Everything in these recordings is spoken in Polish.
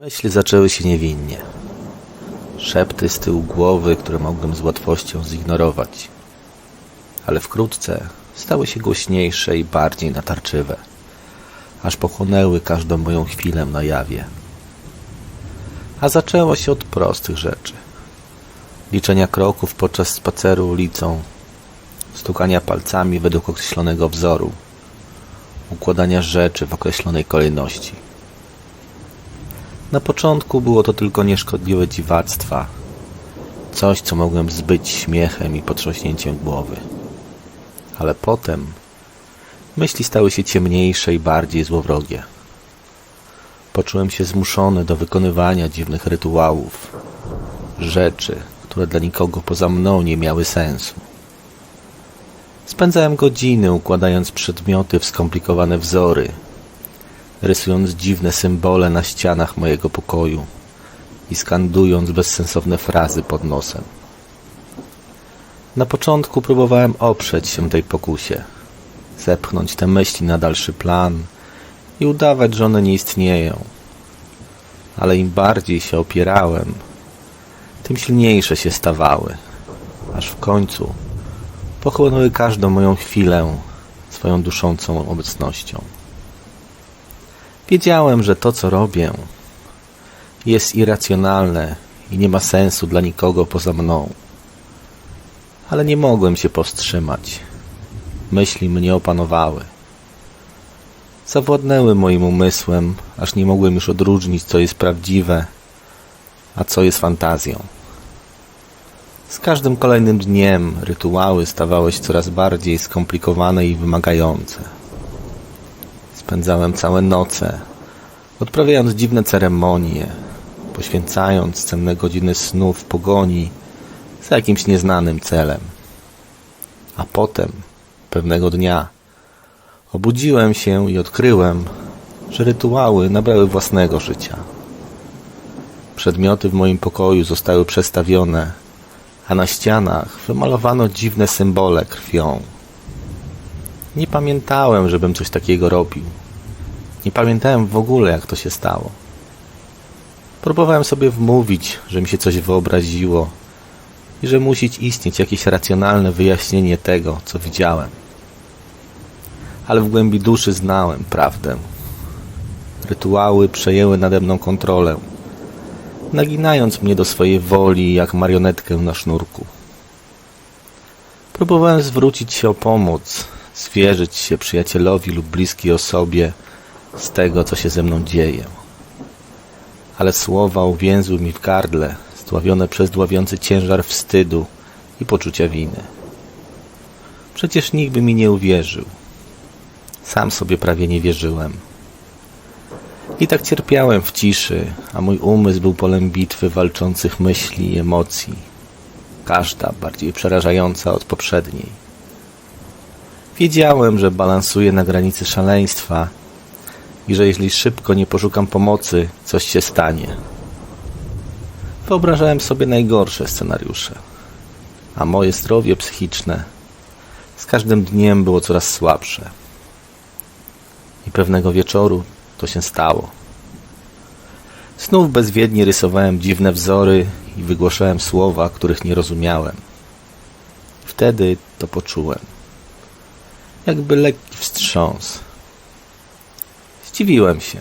Myśli zaczęły się niewinnie. Szepty z tyłu głowy, które mogłem z łatwością zignorować. Ale wkrótce stały się głośniejsze i bardziej natarczywe, aż pochłonęły każdą moją chwilę na jawie. A zaczęło się od prostych rzeczy. Liczenia kroków podczas spaceru ulicą, stukania palcami według określonego wzoru, układania rzeczy w określonej kolejności. Na początku było to tylko nieszkodliwe dziwactwa. Coś, co mogłem zbyć śmiechem i potrząśnięciem głowy. Ale potem myśli stały się ciemniejsze i bardziej złowrogie. Poczułem się zmuszony do wykonywania dziwnych rytuałów, rzeczy, które dla nikogo poza mną nie miały sensu. Spędzałem godziny układając przedmioty w skomplikowane wzory, rysując dziwne symbole na ścianach mojego pokoju i skandując bezsensowne frazy pod nosem. Na początku próbowałem oprzeć się tej pokusie, zepchnąć te myśli na dalszy plan i udawać, że one nie istnieją. Ale im bardziej się opierałem, tym silniejsze się stawały, aż w końcu pochłonęły każdą moją chwilę swoją duszącą obecnością. Wiedziałem, że to, co robię, jest irracjonalne i nie ma sensu dla nikogo poza mną. Ale nie mogłem się powstrzymać. Myśli mnie opanowały. Zawładnęły moim umysłem, aż nie mogłem już odróżnić, co jest prawdziwe, a co jest fantazją. Z każdym kolejnym dniem rytuały stawały się coraz bardziej skomplikowane i wymagające. Spędzałem całe noce, odprawiając dziwne ceremonie, poświęcając cenne godziny snu w pogoni za jakimś nieznanym celem. A potem, pewnego dnia, obudziłem się i odkryłem, że rytuały nabrały własnego życia. Przedmioty w moim pokoju zostały przestawione, a na ścianach wymalowano dziwne symbole krwią. Nie pamiętałem, żebym coś takiego robił. Nie pamiętałem w ogóle, jak to się stało. Próbowałem sobie wmówić, że mi się coś wyobraziło i że musi istnieć jakieś racjonalne wyjaśnienie tego, co widziałem. Ale w głębi duszy znałem prawdę. Rytuały przejęły nade mną kontrolę, naginając mnie do swojej woli jak marionetkę na sznurku. Próbowałem zwrócić się o pomoc, zwierzyć się przyjacielowi lub bliskiej osobie z tego, co się ze mną dzieje. Ale słowa uwięzły mi w gardle, zdławione przez dławiący ciężar wstydu i poczucia winy. Przecież nikt by mi nie uwierzył. Sam sobie prawie nie wierzyłem. I tak cierpiałem w ciszy, a mój umysł był polem bitwy walczących myśli i emocji. Każda bardziej przerażająca od poprzedniej. Wiedziałem, że balansuję na granicy szaleństwa i że jeśli szybko nie poszukam pomocy, coś się stanie. Wyobrażałem sobie najgorsze scenariusze, a moje zdrowie psychiczne z każdym dniem było coraz słabsze. I pewnego wieczoru to się stało. Znów bezwiednie rysowałem dziwne wzory i wygłaszałem słowa, których nie rozumiałem. Wtedy to poczułem. Jakby lekki wstrząs. Zdziwiłem się.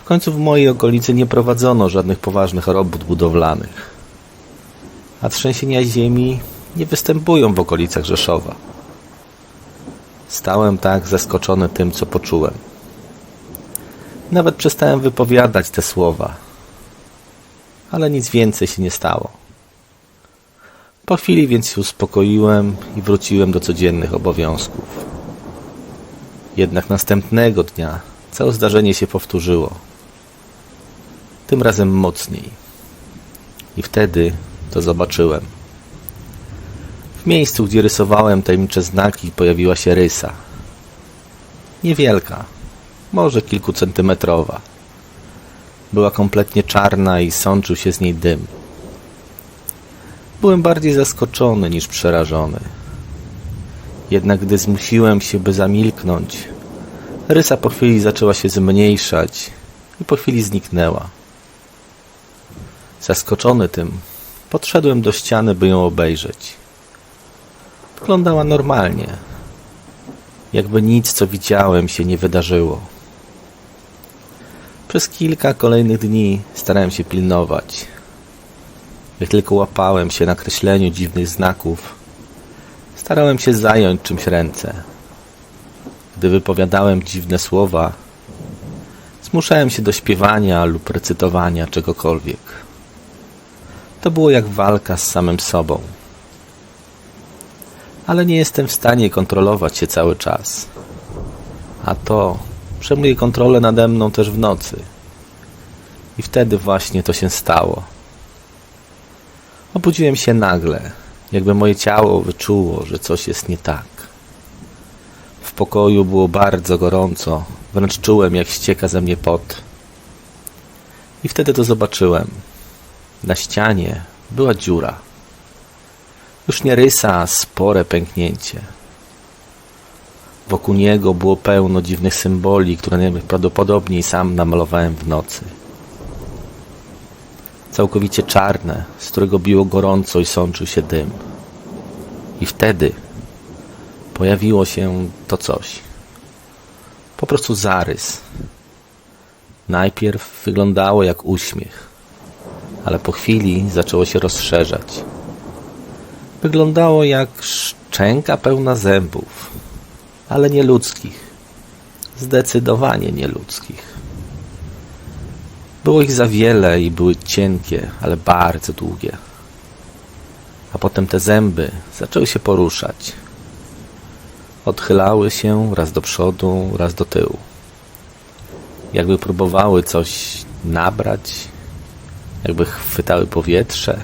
W końcu w mojej okolicy nie prowadzono żadnych poważnych robót budowlanych. A trzęsienia ziemi nie występują w okolicach Rzeszowa. Stałem tak zaskoczony tym, co poczułem. Nawet przestałem wypowiadać te słowa. Ale nic więcej się nie stało. Po chwili więc się uspokoiłem i wróciłem do codziennych obowiązków. Jednak następnego dnia całe zdarzenie się powtórzyło. Tym razem mocniej. I wtedy to zobaczyłem. W miejscu, gdzie rysowałem tajemnicze znaki, pojawiła się rysa. Niewielka, może kilkucentymetrowa. Była kompletnie czarna i sączył się z niej dym. Byłem bardziej zaskoczony niż przerażony. Jednak gdy zmusiłem się, by zamilknąć, rysa po chwili zaczęła się zmniejszać, i po chwili zniknęła. Zaskoczony tym, podszedłem do ściany, by ją obejrzeć. Wyglądała normalnie, jakby nic, co widziałem, się nie wydarzyło. Przez kilka kolejnych dni starałem się pilnować. Jak tylko łapałem się na kreśleniu dziwnych znaków, starałem się zająć czymś ręce. Gdy wypowiadałem dziwne słowa, zmuszałem się do śpiewania lub recytowania czegokolwiek. To było jak walka z samym sobą. Ale nie jestem w stanie kontrolować się cały czas. A to przejmuje kontrolę nade mną też w nocy. I wtedy właśnie to się stało. Obudziłem się nagle, jakby moje ciało wyczuło, że coś jest nie tak. W pokoju było bardzo gorąco, wręcz czułem, jak ścieka ze mnie pot. I wtedy to zobaczyłem. Na ścianie była dziura. Już nie rysa, a spore pęknięcie. Wokół niego było pełno dziwnych symboli, które najprawdopodobniej sam namalowałem w nocy. Całkowicie czarne, z którego biło gorąco i sączył się dym. I wtedy pojawiło się to coś. Po prostu zarys. Najpierw wyglądało jak uśmiech, ale po chwili zaczęło się rozszerzać. Wyglądało jak szczęka pełna zębów, ale nie ludzkich. Zdecydowanie nie ludzkich. Było ich za wiele i były cienkie, ale bardzo długie. A potem te zęby zaczęły się poruszać. Odchylały się raz do przodu, raz do tyłu. Jakby próbowały coś nabrać, jakby chwytały powietrze.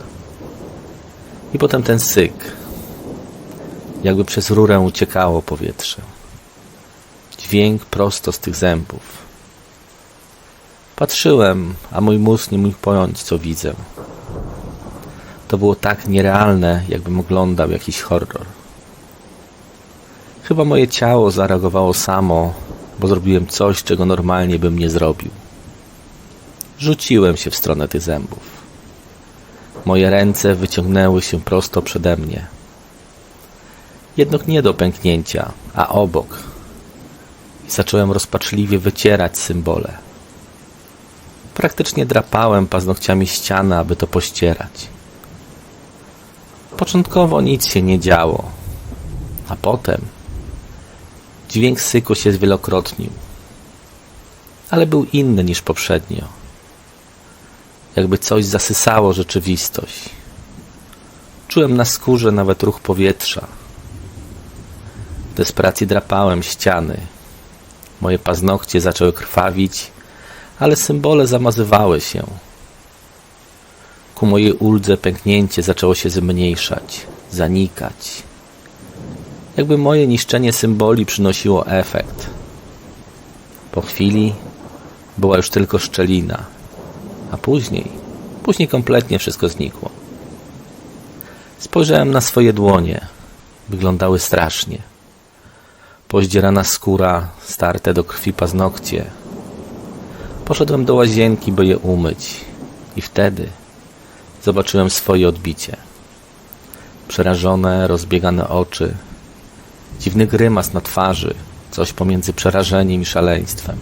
I potem ten syk, jakby przez rurę uciekało powietrze. Dźwięk prosto z tych zębów. Patrzyłem, a mój mózg nie mógł pojąć, co widzę. To było tak nierealne, jakbym oglądał jakiś horror. Chyba moje ciało zareagowało samo, bo zrobiłem coś, czego normalnie bym nie zrobił. Rzuciłem się w stronę tych zębów. Moje ręce wyciągnęły się prosto przede mnie. Jednak nie do pęknięcia, a obok. I zacząłem rozpaczliwie wycierać symbole. Praktycznie drapałem paznokciami ścianę, aby to pościerać. Początkowo nic się nie działo, a potem dźwięk syku się zwielokrotnił, ale był inny niż poprzednio. Jakby coś zasysało rzeczywistość. Czułem na skórze nawet ruch powietrza. W desperacji drapałem ściany. Moje paznokcie zaczęły krwawić, ale symbole zamazywały się. Ku mojej uldze pęknięcie zaczęło się zmniejszać, zanikać. Jakby moje niszczenie symboli przynosiło efekt. Po chwili była już tylko szczelina, a później, później kompletnie wszystko znikło. Spojrzałem na swoje dłonie. Wyglądały strasznie. Pozdzierana skóra, starte do krwi paznokcie. Poszedłem do łazienki, by je umyć. I wtedy zobaczyłem swoje odbicie. Przerażone, rozbiegane oczy, dziwny grymas na twarzy, coś pomiędzy przerażeniem i szaleństwem.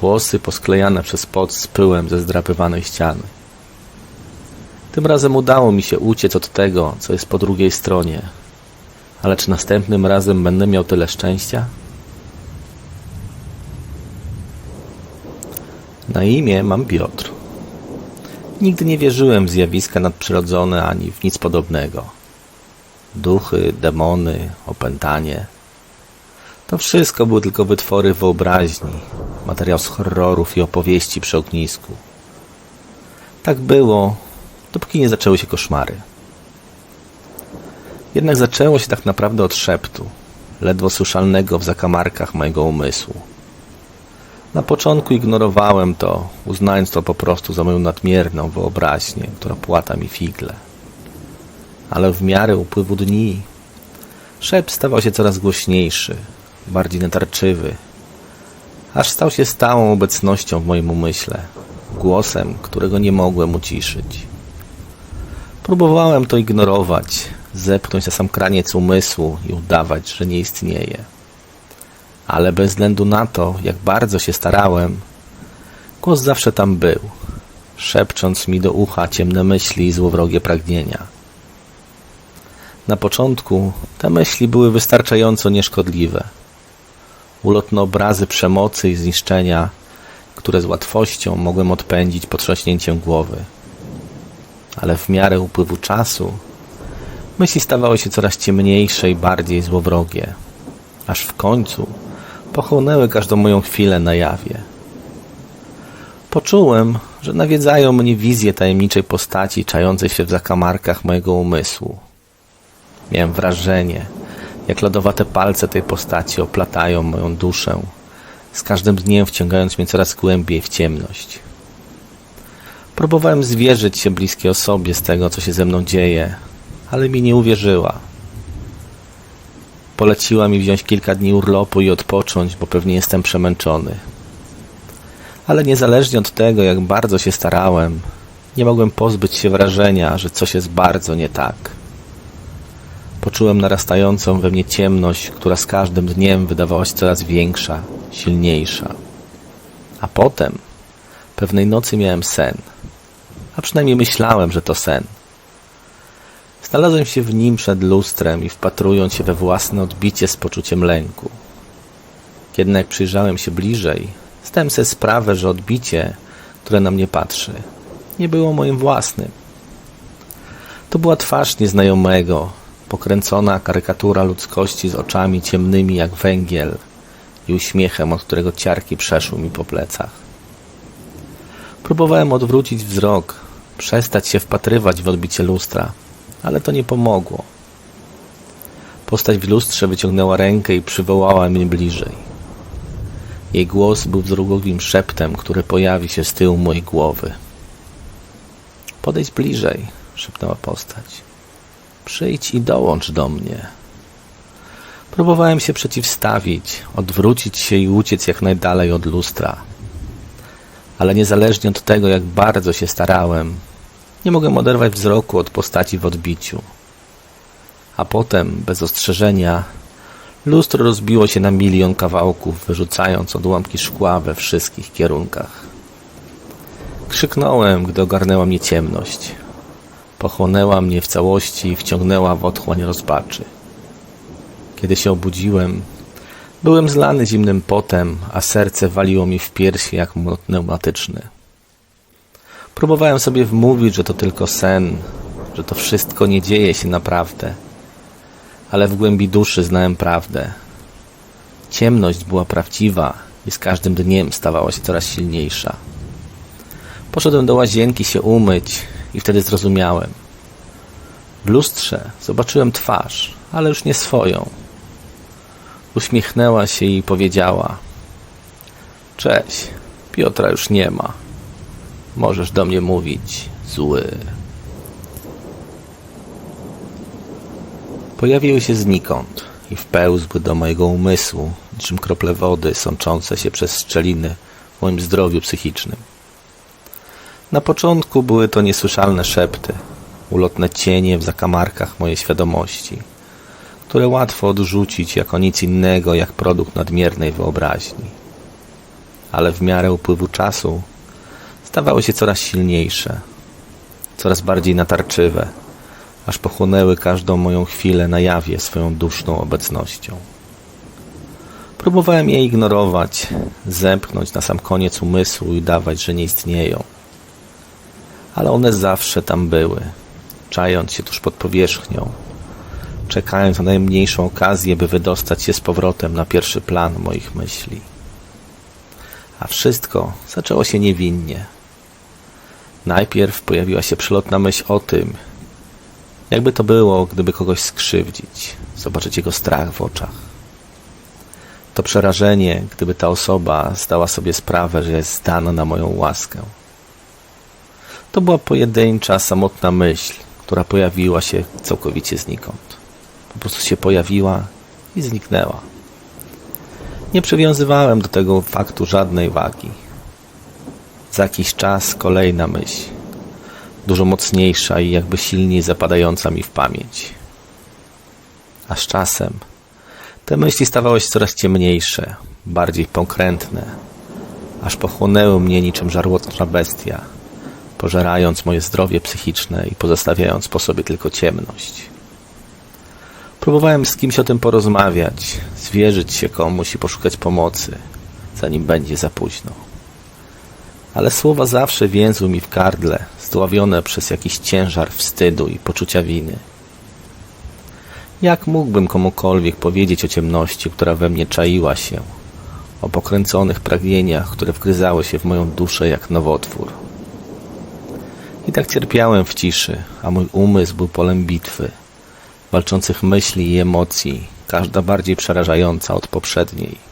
Włosy posklejane przez pot z pyłem ze zdrapywanej ściany. Tym razem udało mi się uciec od tego, co jest po drugiej stronie. Ale czy następnym razem będę miał tyle szczęścia? Na imię mam Piotr. Nigdy nie wierzyłem w zjawiska nadprzyrodzone ani w nic podobnego. Duchy, demony, opętanie. To wszystko były tylko wytwory wyobraźni, materiał z horrorów i opowieści przy ognisku. Tak było, dopóki nie zaczęły się koszmary. Jednak zaczęło się tak naprawdę od szeptu, ledwo słyszalnego w zakamarkach mojego umysłu. Na początku ignorowałem to, uznając to po prostu za moją nadmierną wyobraźnię, która płata mi figle. Ale w miarę upływu dni szept stawał się coraz głośniejszy, bardziej natarczywy, aż stał się stałą obecnością w moim umyśle, głosem, którego nie mogłem uciszyć. Próbowałem to ignorować, zepchnąć na sam kraniec umysłu i udawać, że nie istnieje. Ale bez względu na to, jak bardzo się starałem, głos zawsze tam był, szepcząc mi do ucha ciemne myśli i złowrogie pragnienia. Na początku te myśli były wystarczająco nieszkodliwe. Ulotne obrazy przemocy i zniszczenia, które z łatwością mogłem odpędzić potrząśnięciem głowy. Ale w miarę upływu czasu myśli stawały się coraz ciemniejsze i bardziej złowrogie, aż w końcu pochłonęły każdą moją chwilę na jawie. Poczułem, że nawiedzają mnie wizje tajemniczej postaci czającej się w zakamarkach mojego umysłu. Miałem wrażenie, jak lodowate palce tej postaci oplatają moją duszę, z każdym dniem wciągając mnie coraz głębiej w ciemność. Próbowałem zwierzyć się bliskiej osobie z tego, co się ze mną dzieje, ale mi nie uwierzyła. Poleciła mi wziąć kilka dni urlopu i odpocząć, bo pewnie jestem przemęczony. Ale niezależnie od tego, jak bardzo się starałem, nie mogłem pozbyć się wrażenia, że coś jest bardzo nie tak. Poczułem narastającą we mnie ciemność, która z każdym dniem wydawała się coraz większa, silniejsza. A potem, pewnej nocy miałem sen, a przynajmniej myślałem, że to sen. Znalazłem się w nim przed lustrem i wpatrując się we własne odbicie z poczuciem lęku. Kiedy jak przyjrzałem się bliżej, zdałem sobie sprawę, że odbicie, które na mnie patrzy, nie było moim własnym. To była twarz nieznajomego, pokręcona karykatura ludzkości z oczami ciemnymi jak węgiel i uśmiechem, od którego ciarki przeszły mi po plecach. Próbowałem odwrócić wzrok, przestać się wpatrywać w odbicie lustra, ale to nie pomogło. Postać w lustrze wyciągnęła rękę i przywołała mnie bliżej. Jej głos był wzrokowym szeptem, który pojawi się z tyłu mojej głowy. Podejdź bliżej, szepnęła postać. Przyjdź i dołącz do mnie. Próbowałem się przeciwstawić, odwrócić się i uciec jak najdalej od lustra. Ale niezależnie od tego, jak bardzo się starałem, nie mogłem oderwać wzroku od postaci w odbiciu. A potem, bez ostrzeżenia, lustro rozbiło się na milion kawałków, wyrzucając odłamki szkła we wszystkich kierunkach. Krzyknąłem, gdy ogarnęła mnie ciemność. Pochłonęła mnie w całości i wciągnęła w otchłań rozpaczy. Kiedy się obudziłem, byłem zlany zimnym potem, a serce waliło mi w piersi jak pneumatyczny. Próbowałem sobie wmówić, że to tylko sen, że to wszystko nie dzieje się naprawdę. Ale w głębi duszy znałem prawdę. Ciemność była prawdziwa i z każdym dniem stawała się coraz silniejsza. Poszedłem do łazienki się umyć i wtedy zrozumiałem. W lustrze zobaczyłem twarz, ale już nie swoją. Uśmiechnęła się i powiedziała: Cześć, Piotra już nie ma. Możesz do mnie mówić, zły. Pojawiły się znikąd i wpełzły do mojego umysłu, niczym krople wody sączące się przez szczeliny w moim zdrowiu psychicznym. Na początku były to niesłyszalne szepty, ulotne cienie w zakamarkach mojej świadomości, które łatwo odrzucić jako nic innego jak produkt nadmiernej wyobraźni. Ale w miarę upływu czasu stawały się coraz silniejsze, coraz bardziej natarczywe, aż pochłonęły każdą moją chwilę na jawie swoją duszną obecnością. Próbowałem je ignorować, zepchnąć na sam koniec umysłu i dawać, że nie istnieją. Ale one zawsze tam były, czając się tuż pod powierzchnią, czekając na najmniejszą okazję, by wydostać się z powrotem na pierwszy plan moich myśli. A wszystko zaczęło się niewinnie. Najpierw pojawiła się przelotna myśl o tym, jakby to było, gdyby kogoś skrzywdzić, zobaczyć jego strach w oczach. To przerażenie, gdyby ta osoba zdała sobie sprawę, że jest zdana na moją łaskę. To była pojedyncza, samotna myśl, która pojawiła się całkowicie znikąd. Po prostu się pojawiła i zniknęła. Nie przywiązywałem do tego faktu żadnej wagi. Za jakiś czas kolejna myśl, dużo mocniejsza i jakby silniej zapadająca mi w pamięć. A z czasem te myśli stawały się coraz ciemniejsze, bardziej pokrętne, aż pochłonęły mnie niczym żarłotna bestia, pożerając moje zdrowie psychiczne i pozostawiając po sobie tylko ciemność. Próbowałem z kimś o tym porozmawiać, zwierzyć się komuś i poszukać pomocy, zanim będzie za późno. Ale słowa zawsze więzły mi w gardle, zdławione przez jakiś ciężar wstydu i poczucia winy. Jak mógłbym komukolwiek powiedzieć o ciemności, która we mnie czaiła się, o pokręconych pragnieniach, które wgryzały się w moją duszę jak nowotwór? I tak cierpiałem w ciszy, a mój umysł był polem bitwy, walczących myśli i emocji, każda bardziej przerażająca od poprzedniej.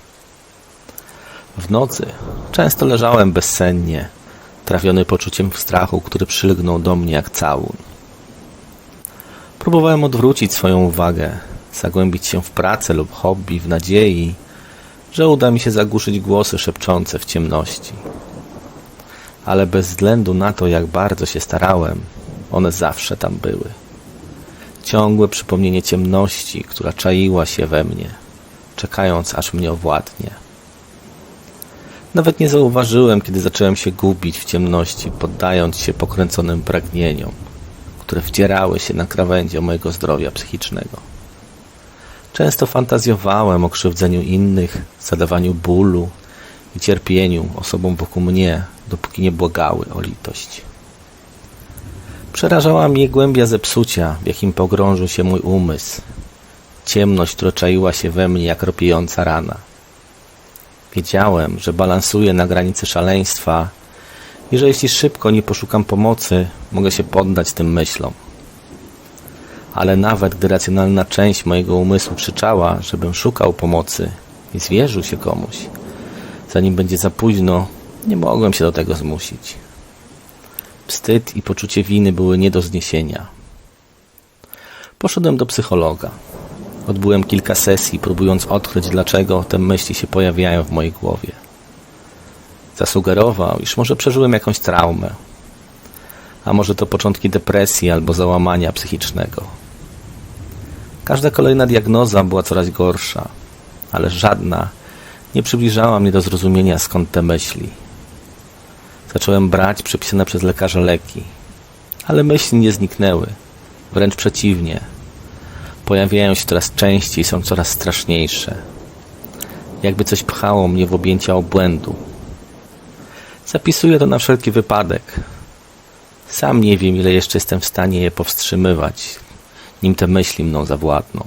W nocy często leżałem bezsennie, trafiony poczuciem strachu, który przylgnął do mnie jak całun. Próbowałem odwrócić swoją uwagę, zagłębić się w pracę lub hobby w nadziei, że uda mi się zagłuszyć głosy szepczące w ciemności. Ale bez względu na to, jak bardzo się starałem, one zawsze tam były. Ciągłe przypomnienie ciemności, która czaiła się we mnie, czekając aż mnie owładnie. Nawet nie zauważyłem, kiedy zacząłem się gubić w ciemności, poddając się pokręconym pragnieniom, które wdzierały się na krawędzie mojego zdrowia psychicznego. Często fantazjowałem o krzywdzeniu innych, zadawaniu bólu i cierpieniu osobom wokół mnie, dopóki nie błagały o litość. Przerażała mnie głębia zepsucia, w jakim pogrążył się mój umysł, ciemność, która czaiła się we mnie jak ropiejąca rana. Wiedziałem, że balansuję na granicy szaleństwa i że jeśli szybko nie poszukam pomocy, mogę się poddać tym myślom. Ale nawet gdy racjonalna część mojego umysłu krzyczała, żebym szukał pomocy i zwierzył się komuś, zanim będzie za późno, nie mogłem się do tego zmusić. Wstyd i poczucie winy były nie do zniesienia. Poszedłem do psychologa. Odbyłem kilka sesji, próbując odkryć, dlaczego te myśli się pojawiają w mojej głowie. Zasugerował, iż może przeżyłem jakąś traumę, a może to początki depresji albo załamania psychicznego. Każda kolejna diagnoza była coraz gorsza, ale żadna nie przybliżała mnie do zrozumienia, skąd te myśli. Zacząłem brać przepisane przez lekarza leki, ale myśli nie zniknęły, wręcz przeciwnie. Pojawiają się coraz częściej i są coraz straszniejsze. Jakby coś pchało mnie w objęcia obłędu. Zapisuję to na wszelki wypadek. Sam nie wiem, ile jeszcze jestem w stanie je powstrzymywać, nim te myśli mną zawładną.